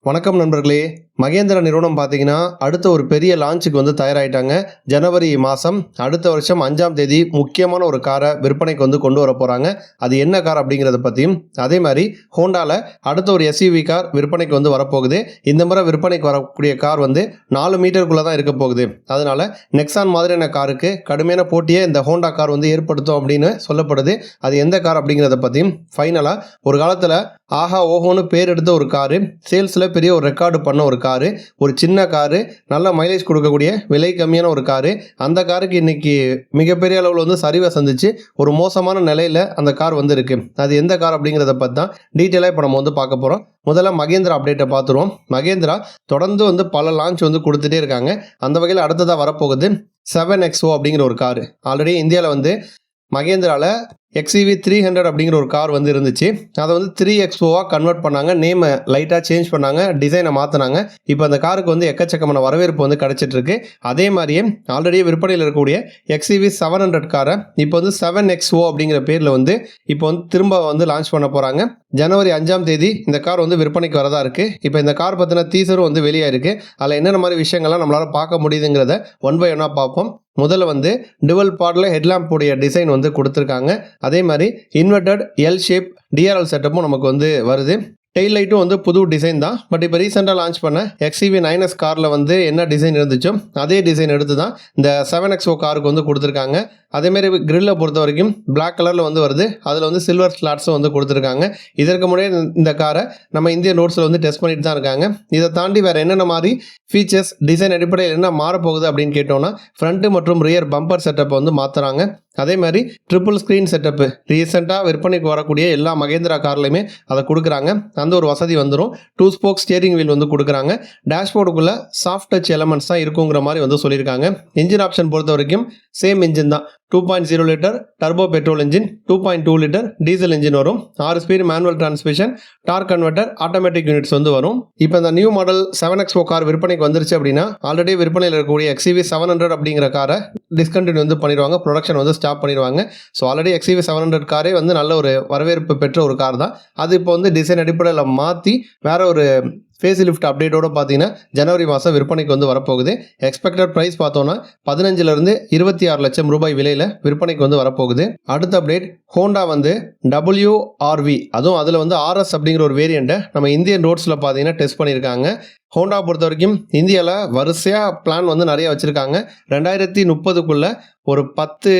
வணக்கம் நண்பர்களே. மகேந்திரா நிறுவனம் பார்த்தீங்கன்னா அடுத்த ஒரு பெரிய லான்ச்சுக்கு வந்து தயாராகிட்டாங்க ஜனவரி மாதம் அடுத்த வருஷம் அஞ்சாம் தேதி முக்கியமான ஒரு காரை விற்பனைக்கு வந்து கொண்டு வர போகிறாங்க அது என்ன கார் அப்படிங்கிறத பற்றியும் அதே மாதிரி ஹோண்டாவில் அடுத்த ஒரு எஸ்யூவி கார் விற்பனைக்கு வந்து வரப்போகுது. இந்த முறை விற்பனைக்கு வரக்கூடிய கார் வந்து நாலு மீட்டருக்குள்ளே தான் இருக்க போகுது. அதனால் நெக்ஸான் மாதிரியான காருக்கு கடுமையான போட்டியை இந்த ஹோண்டா கார் வந்து ஏற்படுத்தும் அப்படின்னு சொல்லப்படுது. அது எந்த கார் அப்படிங்கிறத பற்றியும் ஃபைனலாக ஒரு காலத்தில் ஆஹா ஓஹோன்னு பேர் எடுத்த ஒரு காரு சேல்ஸில் பெரிய ஒரு ரெக்கார்டு பண்ண ஒரு கார் காரு ஒரு சின்ன காரு நல்ல மைலேஜ் கொடுக்கக்கூடிய விலை கம்மியான ஒரு காரு. அந்த காருக்கு இன்னைக்கு மிகப்பெரிய அளவில் வந்து சரிவை சந்திச்சு ஒரு மோசமான நிலையில் அந்த கார் வந்து அது எந்த கார் அப்படிங்கிறத பற்றி தான் டீட்டெயிலாக இப்போ நம்ம வந்து பார்க்க போகிறோம் முதல்ல மகேந்திரா அப்டேட்டை பார்த்துருவோம். மகேந்திரா தொடர்ந்து வந்து பல லான்ச் வந்து கொடுத்துட்டே இருக்காங்க. அந்த வகையில் அடுத்ததாக வரப்போகுது செவன் எக்ஸோ அப்படிங்கிற ஒரு காரு. ஆல்ரெடி இந்தியாவில் வந்து மகேந்திராவில் எக்ஸிவி த்ரீ ஹண்ட்ரட் அப்படிங்கிற ஒரு கார் வந்து இருந்துச்சு. அதை வந்து த்ரீ எக்ஸ்போவாக கன்வெர்ட் பண்ணாங்க. நேமை லைட்டாக சேஞ்ச் பண்ணாங்க. டிசைனை மாற்றினாங்க இப்போ அந்த காருக்கு வந்து எக்கச்சக்கமான வரவேற்பு வந்து கிடைச்சிட்டு இருக்கு அதே மாதிரியே ஆல்ரெடி விற்பனையில் இருக்கக்கூடிய எக்ஸிவி செவன் ஹண்ட்ரட் காரை இப்போ வந்து செவன் எக்ஸ்ஓ அப்படிங்கிற பேரில் வந்து இப்போ வந்து திரும்ப வந்து லான்ச் பண்ண போகிறாங்க ஜனவரி அஞ்சாம் தேதி இந்த கார் வந்து விற்பனைக்கு வரதா இருக்குது இப்போ இந்த கார் பற்றின டீசரும் வந்து வெளியாயிருக்கு. இருக்குது அதில் என்னென்ன மாதிரி விஷயங்கள்லாம் நம்மளால் பார்க்க முடியுதுங்கிறத ஒன் பை ஒன்னாக பார்ப்போம். முதல்ல வந்து டுவல் பாடில் ஹெட்லாம்ப் உடைய டிசைன் வந்து கொடுத்துருக்காங்க. அதே மாதிரி இன்வெர்டட் எல் ஷேப் டிஆர்எல் செட்டப்பும் நமக்கு வந்து வருது. டெயில் லைட்டும் வந்து புது டிசைன் தான். பட் இப்போ ரீசெண்டாக லான்ச் பண்ண எக்ஸிவி நைன் எஸ் காரில் வந்து என்ன டிசைன் இருந்துச்சோ அதே டிசைன் எடுத்து தான் இந்த செவன் எக்ஸோ காருக்கு வந்து கொடுத்துருக்காங்க. அதேமாரி கிரில்லை பொறுத்த வரைக்கும் பிளாக் கலரில் வந்து வருது. அதில் வந்து சில்வர் ஸ்லாட்ஸும் வந்து கொடுத்துருக்காங்க. இதற்கு முன்னாடி இந்த காரை நம்ம இந்திய நோட்ஸில் வந்து டெஸ்ட் பண்ணிட்டு தான் இருக்காங்க. இதை தாண்டி வேறு என்னென்ன மாதிரி ஃபீச்சர்ஸ் டிசைன் அடிப்படையில் என்ன மாறப்போகுது அப்படின்னு கேட்டோம்னா ஃப்ரண்ட்டு மற்றும் ரியர் பம்பர் செட்டப் வந்து மாற்றுறாங்க அதே மாதிரி ட்ரிபிள் ஸ்க்ரீன் செட்டப்பு ரீசெண்டாக விற்பனைக்கு வரக்கூடிய எல்லா மகேந்திரா கார்லையுமே அதை கொடுக்குறாங்க. அந்த ஒரு வசதி வந்துடும் டூ ஸ்போக் ஸ்டியரிங் வீல் வந்து கொடுக்குறாங்க. டேஷ்போர்டுக்குள்ளே சாஃப்ட் டச் எலமெண்ட்ஸ் தான் இருக்குங்கிற மாதிரி வந்து சொல்லியிருக்காங்க. இன்ஜின் ஆப்ஷன் பொறுத்த வரைக்கும் சேம் இன்ஜின் தான். Two point zero litre turbo petrol engine two point two litre diesel engine வரும். ஆறு speed manual transmission torque converter automatic units வந்து வரும். இப்போ இந்த new model seven expo car விற்பனைக்கு வந்துருச்சு அப்படின்னா ஆல்ரெடி விற்பனையில் இருக்கக்கூடிய எக்ஸிவி செவன் ஹண்ட்ரட் அப்படிங்கிற காரை டிஸ்கண்டினியூ வந்து பண்ணிடுவாங்க. ப்ரொடக்ஷன் வந்து ஸ்டாப் பண்ணிடுவாங்க. So already XUV seven hundred காரே வந்து நல்ல ஒரு வரவேற்பு பெற்ற ஒரு கார் தான். அது இப்போ வந்து டிசைன் அடிப்படையில் மாற்றி வேற ஒரு ஃபேஸ் லிஃப்ட் அப்டேட்டோட பார்த்தீங்கன்னா ஜனவரி மாதம் விற்பனைக்கு வந்து வரப்போகுது. எக்ஸ்பெக்டட் ப்ரைஸ் பார்த்தோன்னா பதினஞ்சுலேருந்து இருபத்தி ஆறு லட்சம் ரூபாய் விலையில் விற்பனைக்கு வந்து வரப்போகுது. அடுத்த அப்டேட் ஹோண்டா வந்து டபிள்யூஆர்வி அதுவும் அதில் வந்து ஆர்எஸ் அப்படிங்கிற ஒரு வேரியண்ட்டை நம்ம இந்தியன் ரோட்ஸில் பார்த்தீங்கன்னா டெஸ்ட் பண்ணியிருக்காங்க. ஹோண்டா பொறுத்த வரைக்கும் இந்தியாவில் வரிசையாக பிளான் வந்து நிறைய வச்சுருக்காங்க. ரெண்டாயிரத்தி முப்பதுக்குள்ளே ஒரு பத்து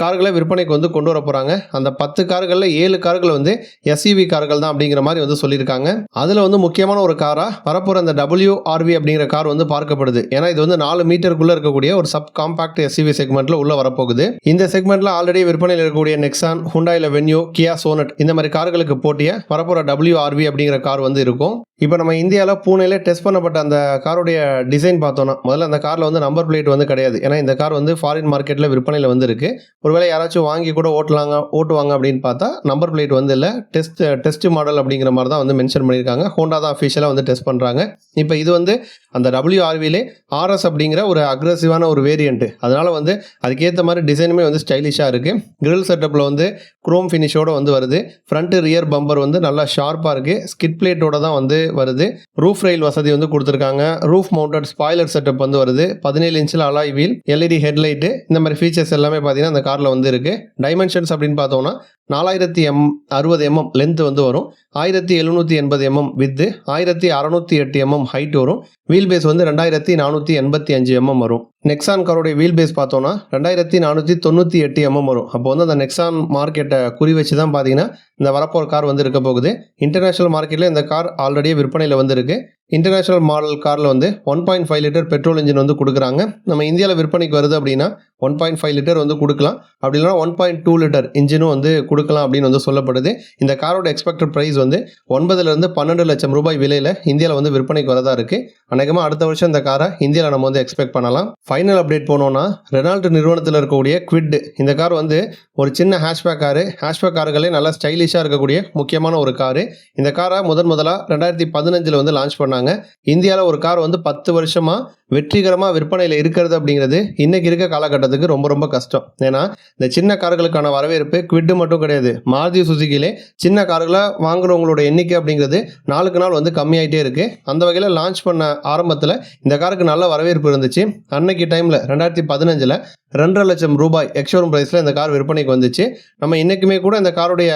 கார்களை விற்பனைக்கு வந்து கொண்டு வர போகிறாங்க அந்த பத்து கார்களில் ஏழு கார்கள் வந்து எஸ்இவி கார்கள் தான் அப்படிங்கிற மாதிரி வந்து சொல்லியிருக்காங்க. அதில் வந்து முக்கியமான ஒரு காராக வரப்போகிற அந்த WRV அப்படிங்கிற கார் வந்து பார்க்கப்படுது. ஏன்னா இது வந்து நாலு மீட்டருக்குள்ளே இருக்கக்கூடிய ஒரு சப் காம்பாக்ட் எஸ்இவி செக்மெண்ட்டில் உள்ளே வரப்போகுது. இந்த செக்மெண்ட்டில் ஆல்ரெடி விற்பனையில் இருக்கக்கூடிய நெக்ஸான் ஹுண்டாயில் வென்யூ கியா சோனட் இந்த மாதிரி கார்களுக்கு போட்டிய வரப்போகிற WRV அப்படிங்கிற கார் வந்து இருக்கும். இப்போ நம்ம இந்தியாவில் பூனேல டெஸ்ட் பண்ண பண்ணப்பட்ட அந்த காருடைய டிசைன் பார்த்தோன்னா முதல்ல அந்த காரில் வந்து நம்பர் பிளேட் வந்து கிடையாது. ஏன்னா இந்த கார் வந்து ஃபாரின் மார்க்கெட்டில் விற்பனையில் வந்து இருக்கு ஒருவேளை யாராச்சும் வாங்கி கூட ஓட்டலாங்க ஓட்டுவாங்க அப்படின்னு பார்த்தா நம்பர் பிளேட் வந்து இல்லை டெஸ்ட் டெஸ்ட் மாடல் அப்படிங்கிற மாதிரி தான் வந்து மென்ஷன் பண்ணியிருக்காங்க. ஹோண்டா தான் அஃபிஷியலாக வந்து டெஸ்ட் பண்ணுறாங்க இப்போ இது வந்து அந்த டபிள்யூஆர்விலே ஆர்எஸ் அப்படிங்கிற ஒரு அக்ரெசிவான ஒரு வேரியண்ட்டு அதனால் வந்து அதுக்கேற்ற மாதிரி டிசைனுமே வந்து ஸ்டைலிஷாக இருக்குது கிரில் செட்டப்பில் வந்து குரோம் ஃபினிஷோட வந்து வருது. ஃப்ரண்ட்டு ரியர் பம்பர் வந்து நல்லா ஷார்ப்பாக இருக்குது ஸ்கிட் பிளேட்டோட தான் வந்து வருது. ரூஃப் ரயில் வசதி வந்து கொடுத்துருக்காங்க. ரூஃப் மவுண்டட் ஸ்பாய்லர் செட்டப் வந்து வருது. பதினேழு இன்ச்சில் அலாய் வீல் எல்இடி ஹெட்லைட்டு இந்த மாதிரி ஃபீச்சர்ஸ் எல்லாமே பார்த்தீங்கன்னா அந்த காரில் வந்து இருக்குது டைமென்ஷன்ஸ் அப்படின்னு பார்த்தோம்னா நாலாயிரத்தி எம் அறுபது எம்எம் லென்த் வந்து வரும். ஆயிரத்தி எழுநூற்றி எண்பது எம்எம் வித்து ஆயிரத்தி அறநூற்றி எட்டு எம்எம் ஹைட் வரும். வீல் பேஸ் வந்து ரெண்டாயிரத்தி நானூற்றி எண்பத்தி அஞ்சு எம்எம் வரும். நெக்ஸான் காரோடைய வீல் பேஸ் பார்த்தோன்னா ரெண்டாயிரத்தி நானூற்றி தொண்ணூற்றி எட்டு எம்எம் வரும். அப்போ வந்து அந்த நெக்ஸான் மார்க்கெட்டை குறி வச்சு தான் பார்த்தீங்கன்னா இந்த வரப்போகிற கார் வந்து இருக்க போகுது. இன்டர்நேஷனல் மார்க்கெட்டில் இந்த கார் ஆல்ரெடியே விற்பனையில் வந்திருக்கு. இன்டர்நேஷனல் மாடல் காரில் வந்து one point five litre petrol engine வந்து கொடுக்குறாங்க. நம்ம இந்தியாவில் விற்பனைக்கு வருது அப்படின்னா ஒன் பாயிண்ட் ஃபைவ் லிட்டர் வந்து கொடுக்கலாம். அப்படி இல்லைனா ஒன் பாயிண்ட் டூ லிட்டர் இன்ஜினும் வந்து கொடுக்கலாம் அப்படின்னு வந்து சொல்லப்படுது. இந்த காரோட எக்ஸ்பெக்டட் ப்ரைஸ் வந்து ஒன்பதுலேருந்து பன்னெண்டு லட்சம் ரூபாய் விலையில் இந்தியாவில் வந்து விற்பனைக்கு வரதா இருக்குது அநேகமாக அடுத்த வருஷம் இந்த காரை இந்தியாவில் நம்ம வந்து எக்ஸ்பெக்ட் பண்ணலாம். ஃபைனல் அப்டேட் போனோம்னா ரெனால்ட் நிறுவனத்தில் இருக்கக்கூடிய குவிட் இந்த கார் வந்து ஒரு சின்ன ஹேஷ்பேக் காரு. ஹேஷ்பேக் கார்களே நல்லா ஸ்டைலிஷாக இருக்கக்கூடிய முக்கியமான ஒரு காரு. இந்த காரை முதன் முதலாக ரெண்டாயிரத்தி பதினஞ்சில் வந்து லான்ச் பண்ணாங்க. இந்தியாவில் ஒரு கார் வந்து பத்து வருஷமாக வெற்றிகரமாக விற்பனையில் இருக்கிறது அப்படிங்கிறது இன்றைக்கி இருக்க காலகட்டத்துக்கு ரொம்ப ரொம்ப கஷ்டம். ஏன்னா இந்த சின்ன கார்களுக்கான வரவேற்பு குவிட்டு மட்டும் கிடையாது. மாருதி சுசுகிலே சின்ன கார்களை வாங்குறவங்களோட எண்ணிக்கை அப்படிங்கிறது நாளுக்கு நாள் வந்து கம்மியாயிட்டே இருக்குது அந்த வகையில் லான்ச் பண்ண ஆரம்பத்தில் இந்த காருக்கு நல்ல வரவேற்பு இருந்துச்சு. அன்னைக்கு டைமில் ரெண்டாயிரத்தி பதினஞ்சில் ரெண்டரை லட்சம் ரூபாய் எக்ஷோரூம் ப்ரைஸில் இந்த கார் விற்பனைக்கு வந்துச்சு. நம்ம இன்றைக்குமே கூட இந்த காருடைய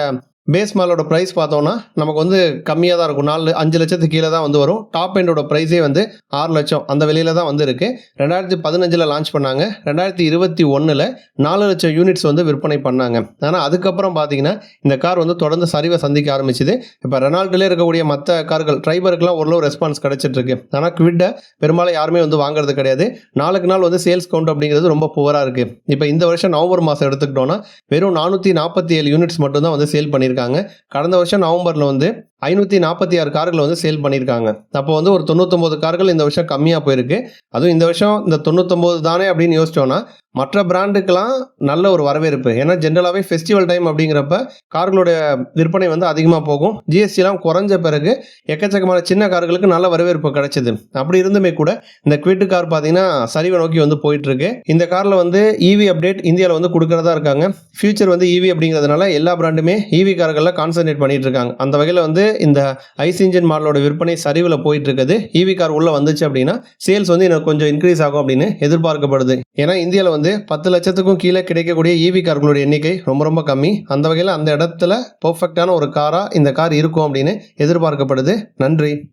பேஸ் மாலோட ப்ரைஸ் பார்த்தோம்னா நமக்கு வந்து கம்மியாக தான் இருக்கும். நாலு அஞ்சு லட்சத்துக்கு கீழே தான் வந்து வரும். டாப் எண்டோட ப்ரைஸே வந்து ஆறு லட்சம். அந்த வெளியில தான் வந்து இருக்கு ரெண்டாயிரத்தி பதினஞ்சில் லான்ச் பண்ணாங்க. ரெண்டாயிரத்தி இருபத்தி ஒன்றில் நாலு லட்சம் யூனிட்ஸ் வந்து விற்பனை பண்ணாங்க. ஆனால் அதுக்கப்புறம் பார்த்தீங்கன்னா இந்த கார் வந்து தொடர்ந்து சரிவை சந்திக்க ஆரம்பிச்சுது. இப்போ ரெனால்டிலே இருக்கக்கூடிய மற்ற கார்கள் ட்ரைபருக்குலாம் ஓரளவு ரெஸ்பான்ஸ் கிடைச்சிட்டு இருக்கு. ஆனால் குவிட்டை பெரும்பாலும் யாருமே வந்து வாங்குறது கிடையாது. நாளுக்கு நாள் வந்து சேல்ஸ் கவுண்ட் அப்படிங்கிறது ரொம்ப புவராக இருக்கு. இப்போ இந்த வருஷம் நவம்பர் மாதம் எடுத்துக்கிட்டோம்னா வெறும் நானூற்றி நாற்பத்தி ஏழு யூனிட்ஸ் மட்டும் தான் வந்து சேல் பண்ணியிருக்காங்க. கடந்த வருஷம் நவம்பரில் வந்து ஐநூற்றி நாற்பத்தி ஆறு கார்களை வந்து சேல் பண்ணியிருக்காங்க. அப்போ வந்து ஒரு தொண்ணூத்தொம்பது கார்கள் இந்த வருஷம் கம்மியாக போயிருக்கு. அதுவும் இந்த வருஷம் இந்த தொண்ணூத்தொம்பது தானே அப்படின்னு யோசிச்சோன்னா மற்ற பிராண்டுக்கெலாம் நல்ல ஒரு வரவேற்பு. ஏன்னா ஜென்ரலாகவே ஃபெஸ்டிவல் டைம் அப்படிங்கிறப்ப கார்களுடைய விற்பனை வந்து அதிகமாக போகும். ஜிஎஸ்டிலாம் குறைஞ்ச பிறகு எக்கச்சக்கமான சின்ன கார்களுக்கு நல்ல வரவேற்பு கிடைச்சது. அப்படி இருந்துமே கூட இந்த குவிட் கார் பார்த்தீங்கன்னா சரிவை நோக்கி வந்து போயிட்டுருக்கு. இந்த காரில் வந்து இவி அப்டேட் இந்தியாவில் வந்து கொடுக்குறதா இருக்காங்க. ஃபியூச்சர் வந்து இவி அப்படிங்கிறதுனால எல்லா பிராண்டுமே இவி கார்களில் கான்சன்ட்ரேட் பண்ணிட்டு இருக்காங்க. அந்த வகையில் வந்து இந்த ஐஸ் இன்ஜின் மாடலோட விற்பனை சரிவில் போயிட்டு இருக்குது இவி கார் உள்ளே வந்துச்சு அப்படின்னா சேல்ஸ் வந்து எனக்கு கொஞ்சம் இன்க்ரீஸ் ஆகும் அப்படின்னு எதிர்பார்க்கப்படுது. ஏன்னா இந்தியாவில் வந்து பத்து லட்சத்துக்கும் கீழே கிடைக்கக்கூடிய இவி கார்களுடைய எண்ணிக்கை ரொம்ப ரொம்ப கம்மி. அந்த வகையில் அந்த இடத்துல பர்ஃபெக்டான ஒரு காராக இந்த கார் இருக்கும் அப்படின்னு எதிர்பார்க்கப்படுது. நன்றி.